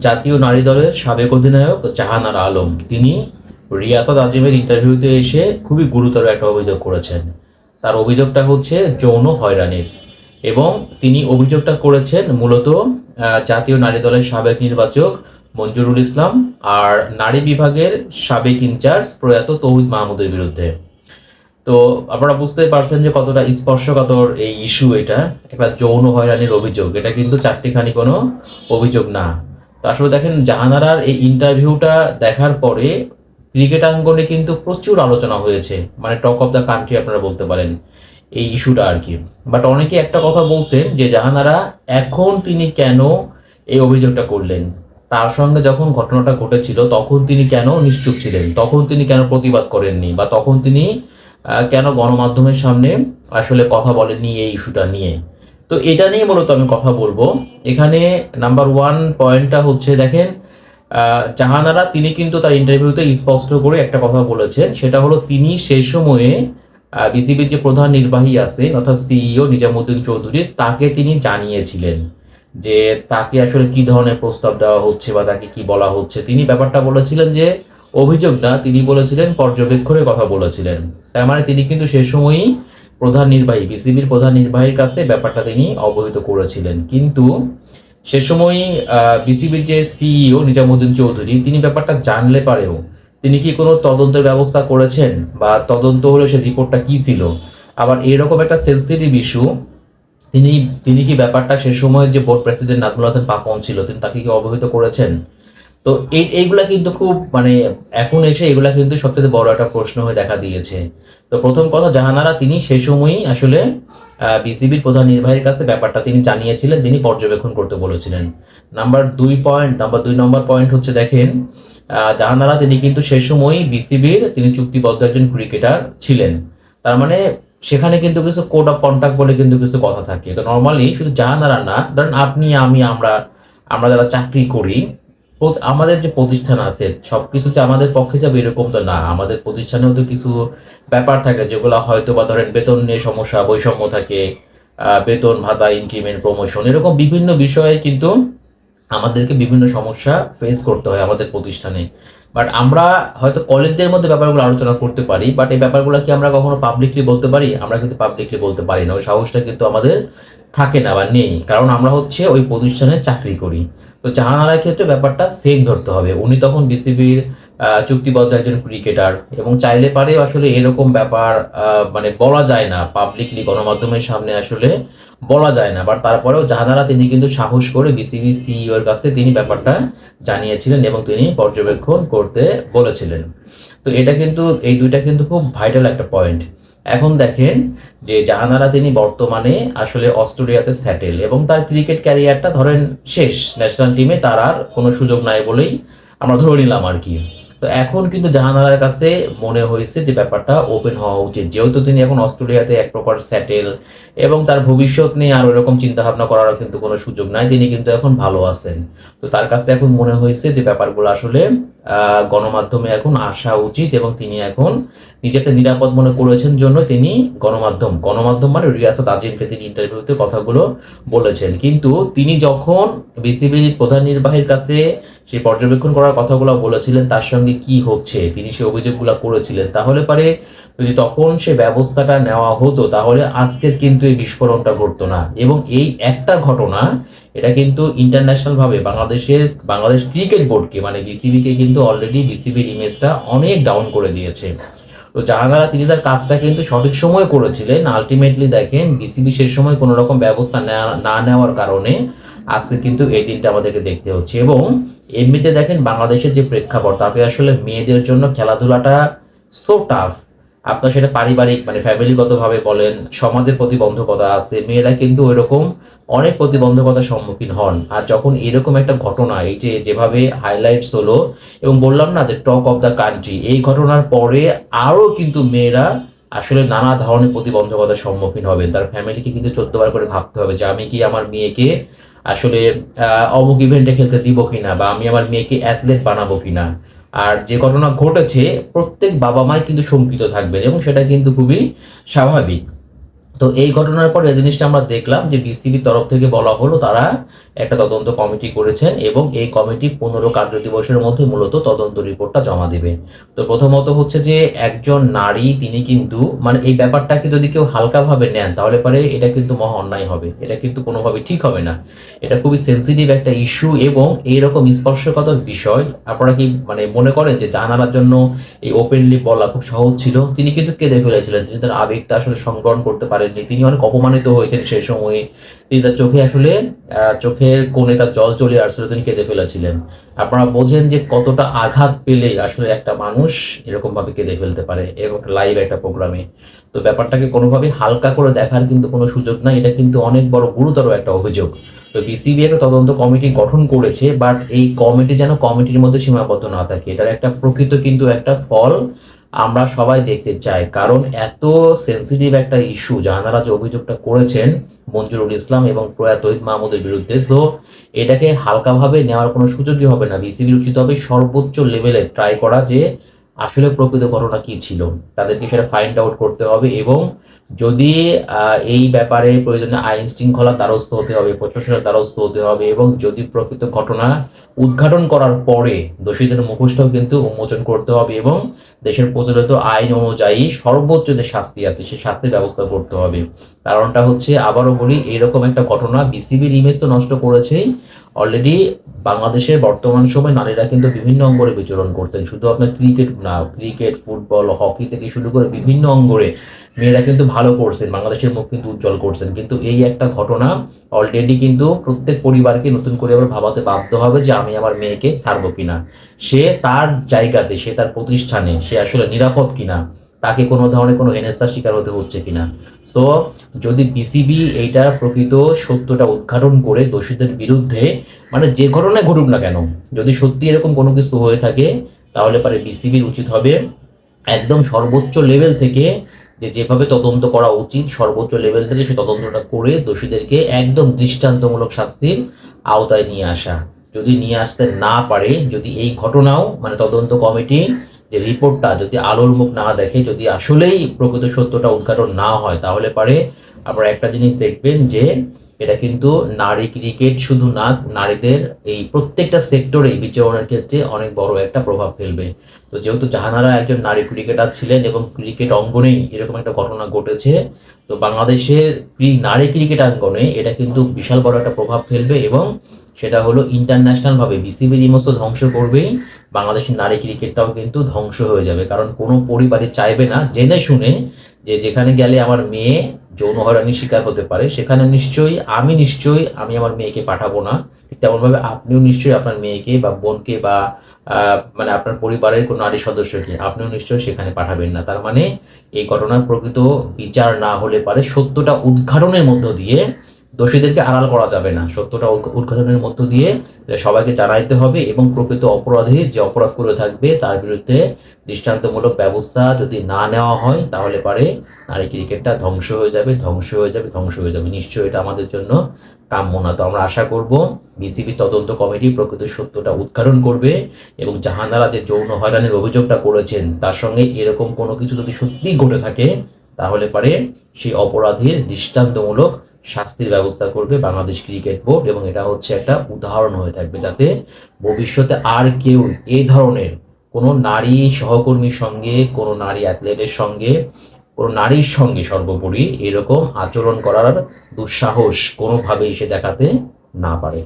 জাতীয় নারী দলের সাবেক অধিনায়ক জাহানারা আলম। তিনি রিয়াসাদ আজিমের ইন্টারভিউতে এসে খুবই গুরুতর একটা অভিযোগ করেছেন। তার অভিযোগটা হচ্ছে যৌন হয়রানির এবং তিনি অভিযোগটা করেছেন মূলত জাতীয় নারী দলের সাবেক নির্বাচক মঞ্জুরুল ইসলাম আর নারী বিভাগের সাবেক ইনচার্জ প্রয়াত তৌহিদ মাহমুদের বিরুদ্ধে। তো আপনারা বুঝতেই পারছেন যে কতটা স্পর্শকাতর এই ইস্যু এটা, একটা যৌন হয়রানির অভিযোগ। এটা কিন্তু চারটিখানি কোনো অভিযোগ না। আসলে দেখেন, জাহানারার এই ইন্টারভিউটা দেখার পরে ক্রিকেট আঙ্গনে কিন্তু প্রচুর আলোচনা হয়েছে। মানে টক অফ দ্য কান্ট্রি আপনারা বলতে পারেন, এই ইস্যুটা আর কি। বাট অনেকে একটা কথা বলছেন যে, জাহানারা এখন তিনি কেন এই অভিযোগটা করলেন? তার সঙ্গে যখন ঘটনাটা ঘটেছিল, তখন তিনি কেন নিশ্চুপ ছিলেন? তখন তিনি কেন প্রতিবাদ করেননি? বা তখন তিনি কেন গণমাধ্যমের সামনে আসলে কথা বলেননি এই ইস্যুটা নিয়ে? তো এটা নিয়ে মূলত আমি কথা বলব। এখানে নাম্বার ওয়ান পয়েন্টটা হচ্ছে, দেখেন জাহানারা তিনি কিন্তু তার ইন্টারভিউতে স্পষ্ট করে একটা কথা বলেছেন। সেটা হলো, তিনি সেই সময়ে বিসিবির যে প্রধান নির্বাহী আছে অর্থাৎ সিইও নিজামুদ্দিন চৌধুরী, তাকে তিনি জানিয়েছিলেন যে তাকে আসলে কি ধরনের প্রস্তাব দেওয়া হচ্ছে বা তাকে কি বলা হচ্ছে। তিনি ব্যাপারটা বলেছিলেন যে, অভিযোগ না, তিনি বলেছিলেন, পর্যবেক্ষণের কথা বলেছিলেন। তার মানে তিনি কিন্তু সে সময়ই প্রধান নির্বাহী, বিসিবির প্রধান নির্বাহীর কাছে ব্যাপারটা তিনি অবহিত করেছিলেন। কিন্তু সে সময় বিসিবির যে সিইও নিজামুদ্দিন চৌধুরী, তিনি ব্যাপারটা জানলে পারেও তিনি কি কোনো তদন্তের ব্যবস্থা করেছেন বা তদন্ত হলে সে রিপোর্টটা কি ছিল? আবার এরকম একটা সেন্সিটিভ ইস্যু তিনি তিনি কি ব্যাপারটা সে সময় যে বোর্ড প্রেসিডেন্ট নাজমুল হাসান পাপন ছিল, তিনি তাকে কি অবহিত করেছেন? তো এই, এইগুলা কিন্তু খুব মানে এখন এসে এগুলা কিন্তু সবচেয়ে বড় একটা প্রশ্ন হয়ে দেখা দিয়েছে। তো প্রথম কথা, জাহানারা তিনি সেই সময়ই আসলে বিসিবির প্রধান নির্বাহীর কাছে ব্যাপারটা তিনি জানিয়েছিলেন, তিনি পর্যবেক্ষণ করতে বলেছিলেন। নাম্বার দুই পয়েন্ট, নাম্বার দুই নম্বর পয়েন্ট হচ্ছে দেখেন জাহানারা তিনি কিন্তু সেই সময়ই বিসিবির, তিনি চুক্তিবদ্ধ একজন ক্রিকেটার ছিলেন। তার মানে সেখানে কিন্তু কিছু কোড অফ কন্ট্যাক্ট বলে কিন্তু কিছু কথা থাকে। তো নর্মালি শুধু জাহানারা না, ধরেন আপনি, আমি, আমরা আমরা যারা চাকরি করি আমাদের যে প্রতিষ্ঠান আছে সবকিছু যে আমাদের পক্ষে যাবে এরকম তো না। আমাদের প্রতিষ্ঠানেও তো কিছু ব্যাপার থাকে, যেগুলো হয়তো বা ধরেন বেতন নিয়ে সমস্যা, বৈষম্য থাকে বেতন ভাতা ইনক্রিমেন্ট প্রমোশন এরকম বিভিন্ন বিষয়ে কিন্তু আমাদেরকে বিভিন্ন সমস্যা ফেস করতে হয় আমাদের প্রতিষ্ঠানে। বাট আমরা হয়তো কলেজদের মধ্যে ব্যাপারগুলো আলোচনা করতে পারি বাট এই ব্যাপারগুলো কি আমরা কখনো পাবলিকলি বলতে পারি? আমরা কিন্তু পাবলিকলি বলতে পারি না। ওই সাহসটা কিন্তু আমাদের থাকে না বা নেই। কারণ আমরা হচ্ছে ওই প্রতিষ্ঠানে চাকরি করি। তো জাহানারার ক্ষেত্রে ব্যাপারটা সেম ধরতে হবে। উনি তখন বিসিবির চুক্তিবদ্ধ একজন ক্রিকেটার এবং চাইলে পারে আসলে এরকম ব্যাপার মানে বলা যায় না। পাবলিকলি গণমাধ্যমের সামনে আসলে বলা যায় না। বাট তারপরেও জাহানারা তিনি কিন্তু সাহস করে বিসিবি সিইও এর কাছে তিনি ব্যাপারটা জানিয়েছিলেন এবং তিনি পর্যবেক্ষণ করতে বলেছিলেন। তো এটা কিন্তু, এই দুইটা কিন্তু খুব ভাইটাল একটা পয়েন্ট এখন দেখেন যে জাহানারা তিনি বর্তমানে আসলে অস্ট্রেলিয়াতে স্যাটেল এবং তার ক্রিকেট ক্যারিয়ারটা ধরেন শেষ। ন্যাশনাল টিমে তার আর কোনো সুযোগ নাই বলেই আমরা ধরে নিলাম আর কি। তো এখন কিন্তু জাহানারার কাছে মনে হয়েছে যে ব্যাপারটা ওপেন হওয়া উচিত। যেহেতু তিনি এখন অস্ট্রেলিয়াতে এক প্রকার স্যাটেল এবং তার ভবিষ্যৎ নিয়ে আর ওরকম চিন্তা ভাবনা করারও কিন্তু কোনো সুযোগ নাই। তিনি কিন্তু এখন ভালো আছেন। তো তার কাছে এখন মনে হয়েছে যে ব্যাপারগুলো আসলে গণমাধ্যমে এখন আসা উচিত এবং তিনি এখন নিজেকে নিরাপদ মনে করেছেন জন্য তিনি গণমাধ্যম। গণমাধ্যম মানে রিয়াসাত আজিমকে তিনি ইন্টারভিউতে কথাগুলো বলেছেন। কিন্তু তিনি যখন বিসিবির প্রধান নির্বাহীর কাছে সেই পর্যবেক্ষণ করার কথাগুলো বলেছিলেন, তার সঙ্গে কি হচ্ছে, তিনি সে অভিযোগগুলো করেছিলেন, তাহলে পারে যদি তখন সে ব্যবস্থাটা নেওয়া হতো, তাহলে আজকের কিন্তু এই বিস্ফোরণটা ঘটতো না। এবং এই একটা ঘটনা এটা কিন্তু ইন্টারন্যাশনাল ভাবে বাংলাদেশের, বাংলাদেশ ক্রিকেট বোর্ডকে মানে বিসিবিকে কিন্তু অলরেডি বিসিবির ইমেজটা অনেক ডাউন করে দিয়েছে। তো জাহাঙ্গারা তিনি তার কাজটা কিন্তু সঠিক সময় করেছিলেন। আলটিমেটলি দেখেন বিসিবি সে সময় কোনো রকম ব্যবস্থা না নেওয়ার কারণে আজকে কিন্তু এই দিনটা আমাদেরকে দেখতে হচ্ছে। এবং এমনিতে দেখেন বাংলাদেশের যে প্রেক্ষাপট, তাতে আসলে মেয়েদের জন্য খেলাধুলাটা সো টাফ আপনার সেটা পারিবারিক মানে ফ্যামিলিগতভাবে বলেন, সমাজের প্রতিবন্ধকতা আছে, মেয়েরা কিন্তু ওইরকম অনেক প্রতিবন্ধকতার সম্মুখীন হন। আর যখন এরকম একটা ঘটনা, এই যে যেভাবে হাইলাইটস হলো, এবং বললাম না যে টক অফ দ্য কান্ট্রি এই ঘটনার পরে আরও কিন্তু মেয়েরা আসলে নানা ধরনের প্রতিবন্ধকতার সম্মুখীন হবেন। তার ফ্যামিলিকে কিন্তু চোদ্দবার করে ভাবতে হবে যে আমি কি আমার মেয়েকে আসলে অমুক ইভেন্টে খেলতে দিব কিনা, বা আমি আমার মেয়েকে অ্যাথলেট বানাবো কিনা। আর যে ঘটনা ঘটেছে, প্রত্যেক বাবা মাই কিন্তু শঙ্কিত থাকবেন এবং সেটা কিন্তু খুবই স্বাভাবিক। তো এই ঘটনার পর এই জিনিসটা আমরা দেখলাম যে বিসিবির তরফ থেকে বলা হলো তারা একটা তদন্ত কমিটি করেছেন এবং এই কমিটি পনেরো কার্য দিবসের মধ্যে মূলত তদন্ত রিপোর্টটা জমা দেবে। তো প্রথমত হচ্ছে যে একজন নারী তিনি কিন্তু মানে এই ব্যাপারটাকে যদি কেউ হালকাভাবে নেন তাহলে পরে এটা কিন্তু মহা অন্যায় হবে। এটা কিন্তু কোনোভাবে ঠিক হবে না। এটা খুবই সেন্সিটিভ একটা ইস্যু এবং এইরকম স্পর্শকাতর বিষয় আপনারা কি মানে মনে করেন যে জানালার জন্য এই ওপেনলি বলা খুব সহজ ছিল? তিনি কিন্তু কেঁদে ফেলেছিলেন। তিনি তার আবেগটা আসলে সংগ্রহণ করতে পারেননি তিনি অনেক অপমানিত হয়েছেন সেই সময়ে। তিনি তার চোখে আসলে চোখের কোণে তার জল চলে আসছিল, তিনি কেঁদে ফেলেছিলেন। আপনারা বোঝেন যে কতটা আঘাত পেলে আসলে একটা মানুষ এরকম ভাবে কেঁদে ফেলতে পারে, এরকম একটা লাইভ একটা প্রোগ্রামে তো ব্যাপারটাকে কোনোভাবে হালকা করে দেখার কিন্তু কোনো সুযোগ নাই, এটা কিন্তু অনেক বড় গুরুতর একটা অভিযোগ। তো বিসিবি একটা তদন্ত কমিটি গঠন করেছে বাট এই কমিটি যেন কমিটির মধ্যে সীমাবদ্ধ না থাকে, এটার একটা প্রকৃত কিন্তু একটা ফল। আমরা সবাই দেখতে চাই। কারণ এত সেন্সিটিভ একটা ইস্যু জাহানারা যে অভিযোগটা করেছেন মঞ্জুরুল ইসলাম এবং প্রয়াত মাহমুদের বিরুদ্ধে সো এটাকে হালকাভাবে নেওয়ার কোনো সুযোগই হবে না। বিসিবির উচিত হবে সর্বোচ্চ লেভেলে ট্রাই করা যে আসলে প্রকৃত ঘটনা কি ছিল? তাদেরকে সেটা ফাইন্ড আউট করতে হবে এবং যদি এই ব্যাপারে প্রয়োজনে আইন শৃঙ্খলা দ্বারস্থ হতে হবে, প্রশাসনের দ্বারস্থ হতে হবে এবং যদি প্রকৃত ঘটনা উদ্ঘাটন করার পরে দোষীদের মুখোশটাও কিন্তু উন্মোচন করতে হবে এবং দেশের প্রচলিত আইন অনুযায়ী সর্বোচ্চ যে শাস্তি আছে সেই শাস্তির ব্যবস্থা করতে হবে। কারণটা হচ্ছে, আবারও বলি, এরকম একটা ঘটনা বিসিবির ইমেজ তো নষ্ট করেছেই। অলরেডি বাংলাদেশের বর্তমান সময় নারীরা কিন্তু বিভিন্ন অঙ্গরে বিচরণ করছেন। শুধু আপনার ক্রিকেট না ক্রিকেট ফুটবল হকি থেকে শুরু করে বিভিন্ন অঙ্গরে মেয়েরা কিন্তু ভালো করছেন, বাংলাদেশের মুখ কিন্তু উজ্জ্বল করছেন। কিন্তু এই একটা ঘটনা অলরেডি কিন্তু প্রত্যেক পরিবারকে নতুন করে আবার ভাবাতে বাধ্য হবে যে আমি আমার মেয়েকে ছাড়বো কিনা। সে তার জায়গাতে, সে তার প্রতিষ্ঠানে, সে আসলে নিরাপদ কিনা। তাকে কোনো ধরনের কোনো হেনস্থার শিকার হতে হচ্ছে কিনা। সো যদি বিসিবি এইটার প্রকৃত সত্যটা উদ্ঘাটন করে দোষীদের বিরুদ্ধে মানে যে ঘটনায় ঘটুক না কেন, যদি সত্যি এরকম কোনো কিছু হয়ে থাকে, তাহলে পরে বিসিবির উচিত হবে একদম সর্বোচ্চ লেভেল থেকে যে যেভাবে তদন্ত করা উচিত, সর্বোচ্চ লেভেল থেকে সে তদন্তটা করে দোষীদেরকে একদম দৃষ্টান্তমূলক শাস্তির আওতায় নিয়ে আসা। যদি নিয়ে আসতে না পারে, যদি এই ঘটনাও মানে তদন্ত কমিটি যে রিপোর্টটা যদি আলোর মুখ না দেখে, যদি আসলেই প্রকৃত সত্যটা উদ্ঘাটন না হয়, তাহলে পারে আপনারা একটা জিনিস দেখবেন যে এটা কিন্তু নারী ক্রিকেট শুধু না, নারীদের এই প্রত্যেকটা সেক্টরেই বিচরণের ক্ষেত্রে অনেক বড় একটা প্রভাব ফেলবে। তো যেহেতু জাহানারা একজন নারী ক্রিকেটার ছিলেন এবং ক্রিকেট অঙ্গনেই এরকম একটা ঘটনা ঘটেছে, তো বাংলাদেশের নারী ক্রিকেট অঙ্গনে এটা কিন্তু বিশাল বড় একটা প্রভাব ফেলবে এবং সেটা হলো ইন্টারন্যাশনালভাবে বিসিবির ইমস্ত ধ্বংস করবেই। বাংলাদেশের নারী ক্রিকেটটাও কিন্তু ধ্বংস হয়ে যাবে। কারণ কোনো পরিবারই চাইবে না, জেনে শুনে যে যেখানে গেলে আমার মেয়ে যৌন হয়রানির শিকার হতে পারে, সেখানে নিশ্চয়ই আমি নিশ্চয়ই আমি আমার মেয়েকে পাঠাবো না। ঠিক তেমনভাবে আপনিও নিশ্চয়ই আপনার মেয়েকে বা বোনকে বা মানে আপনার পরিবারের কোনো নারী সদস্যকে আপনিও নিশ্চয়ই সেখানে পাঠাবেন না। তার মানে এই ঘটনার প্রকৃত বিচার না হলে পারে সত্যটা উদ্ঘাটনের মধ্য দিয়ে দোষীদেরকে আড়াল করা যাবে না। সত্যটা উদ্ঘাটনের মধ্য দিয়ে সবাইকে জানাইতে হবে এবং প্রকৃত অপরাধী যে অপরাধ করে থাকবে, তার বিরুদ্ধে দৃষ্টান্তমূলক ব্যবস্থা যদি না নেওয়া হয়, তাহলে পারে নারী ক্রিকেটটা ধ্বংস হয়ে যাবে, ধ্বংস হয়ে যাবে, ধ্বংস হয়ে যাবে। নিশ্চয়ই এটা আমাদের জন্য কাম্য না। তো আমরা আশা করব বিসিবি তদন্ত কমিটি প্রকৃত সত্যটা উদ্ঘাটন করবে এবং জাহানারা যে যৌন হয়রানির অভিযোগটা করেছেন, তার সঙ্গে এরকম কোনো কিছু যদি সত্যিই ঘটে থাকে, তাহলে পারে সেই অপরাধীর দৃষ্টান্তমূলক শাস্তির ব্যবস্থা করবে বাংলাদেশ ক্রিকেট বোর্ড এবং এটা হচ্ছে একটা উদাহরণ হয়ে থাকবে যাতে ভবিষ্যতে আর কেউ এই ধরনের কোনো নারী সহকর্মীর সঙ্গে, কোনো নারী অ্যাথলেটের সঙ্গে, কোনো নারীর সঙ্গে সর্বোপরি এরকম আচরণ করার দুঃসাহস কোনোভাবেই সে দেখাতে না পারে।